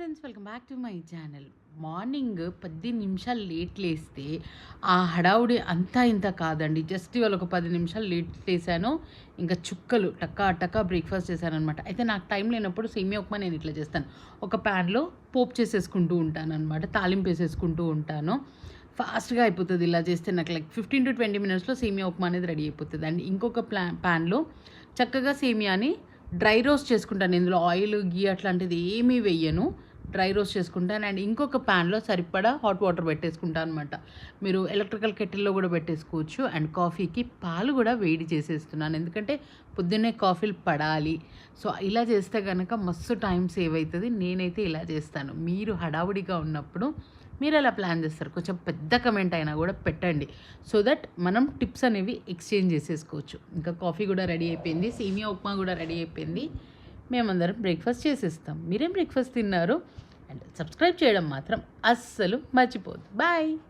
Friends welcome back to my channel morning పది నిమిషాలు late లేస్తే ఆ హడావుడి అంతా ఇంత కాదండి. జస్ట్ ఇవాళ ఒక పది నిమిషాలు లేట్ లేసాను. ఇంకా చుక్కలు టక్కా టక్కా బ్రేక్ఫాస్ట్ చేశాను అనమాట అయితే నాకు టైం లేనప్పుడు సేమియా ఉప్మా నేను ఇట్లా చేస్తాను. ఒక ప్యాన్లో పోపు చేసేసుకుంటూ ఉంటాను అనమాట తాలింపు వేసేసుకుంటూ ఉంటాను. ఫాస్ట్గా అయిపోతుంది ఇలా చేస్తే నాకు లైక్ ఫిఫ్టీన్ టు ట్వంటీ మినిట్స్లో సేమియా ఉప్మా అనేది రెడీ అయిపోతుంది. అండ్ ఇంకొక ప్లా ప్యాన్లో చక్కగా సేమియాని డ్రై రోస్ట్ చేసుకుంటాను. ఇందులో ఆయిల్ గీ అట్లాంటిది ఏమీ వెయ్యను డ్రై రోస్ట్ చేసుకుంటాను అండ్ ఇంకొక ప్యాన్లో సరిపడా హాట్ వాటర్ పెట్టేసుకుంటాను అనమాట మీరు ఎలక్ట్రికల్ కెటిల్లో కూడా పెట్టేసుకోవచ్చు. అండ్ కాఫీకి పాలు కూడా వేడి చేసేస్తున్నాను. ఎందుకంటే పొద్దున్నే కాఫీలు పడాలి. సో ఇలా చేస్తే కనుక మస్తు టైం సేవ్ అవుతుంది నేనైతే ఇలా చేస్తాను. మీరు హడావుడిగా ఉన్నప్పుడు మీరు ఎలా ప్లాన్ చేస్తారు? కొంచెం పెద్ద కమెంట్ అయినా కూడా పెట్టండి. సో దట్ మనం టిప్స్ అనేవి ఎక్స్చేంజ్ చేసేసుకోవచ్చు. ఇంకా కాఫీ కూడా రెడీ అయిపోయింది. సేమియా ఉప్మా కూడా రెడీ అయిపోయింది. మేమందరం బ్రేక్ఫాస్ట్ చేసేస్తాం. మీరేం బ్రేక్ఫాస్ట్ తిన్నారు? సబ్స్క్రైబ్ చేయడం మాత్రం అస్సలు మర్చిపోద్దు బాయ్.